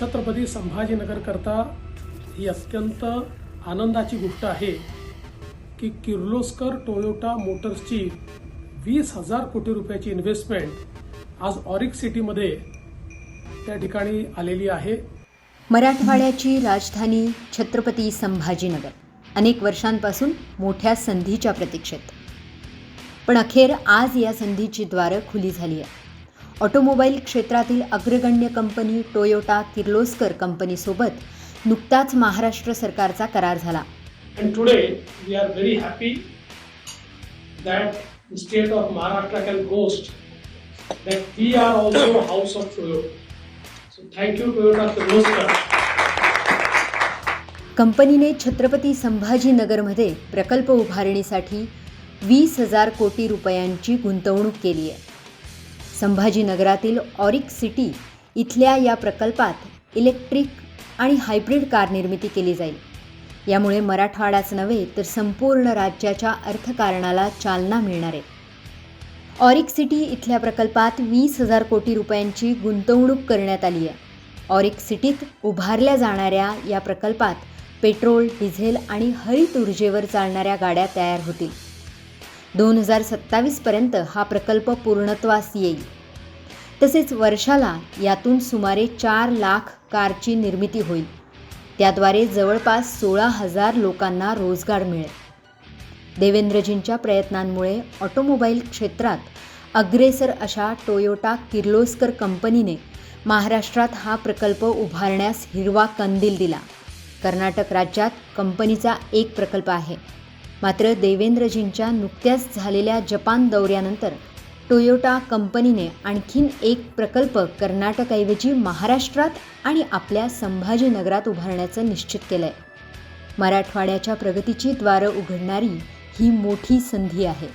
छत्रपती संभाजीनगरकरता ही अत्यंत आनंदाची गोष्ट आहे की किर्लोस्कर टोयोटा मोटर्सची वीस हजार कोटी रुपयाची इन्व्हेस्टमेंट आज ऑरिक सिटीमध्ये त्या ठिकाणी आलेली आहे. मराठवाड्याची राजधानी छत्रपती संभाजीनगर अनेक वर्षांपासून मोठ्या संधीच्या प्रतीक्षेत. पण अखेर आज या संधीची द्वारं खुली झाली आहे ऑटोमोबाईल क्षेत्रातील अग्रगण्य कंपनी टोयोटा किर्लोस्कर कंपनीसोबत नुकताच महाराष्ट्र सरकारचा करार झाला. कंपनीने छत्रपती संभाजीनगरमध्ये प्रकल्प उभारणीसाठी वीस हजार कोटी रुपयांची गुंतवणूक केली आहे. संभाजीनगरातील ऑरिक सिटी इथल्या या प्रकल्पात इलेक्ट्रिक आणि हायब्रिड कार निर्मिती केली जाईल. यामुळे मराठवाडाच नव्हे तर संपूर्ण राज्याच्या अर्थकारणाला चालना मिळणार आहे. ऑरिक सिटी इथल्या प्रकल्पात वीस हजार कोटी रुपयांची गुंतवणूक करण्यात आली आहे. ऑरिक सिटीत उभारल्या जाणाऱ्या या प्रकल्पात पेट्रोल डिझेल आणि हरित ऊर्जेवर चालणाऱ्या गाड्या तयार होतील. दोन हजार सत्तावीसपर्यंत हा प्रकल्प पूर्णत्वास येईल. तसेच वर्षाला यातून सुमारे चार लाख कारची निर्मिती होईल. त्याद्वारे जवळपास सोळा हजार लोकांना रोजगार मिळेल. देवेंद्रजींच्या प्रयत्नांमुळे ऑटोमोबाईल क्षेत्रात अग्रेसर अशा टोयोटा किर्लोस्कर कंपनीने महाराष्ट्रात हा प्रकल्प उभारण्यास हिरवा कंदील दिला. कर्नाटक राज्यात कंपनीचा एक प्रकल्प आहे. मात्र देवेंद्रजींच्या नुकत्याच झालेल्या जपान दौऱ्यानंतर टोयोटा कंपनीने आणखीन एक प्रकल्प कर्नाटकऐवजी महाराष्ट्रात आणि आपल्या संभाजीनगरात उभारण्याचं निश्चित केलं आहे मराठवाड्याच्या प्रगतीची द्वारं उघडणारी ही मोठी संधी आहे.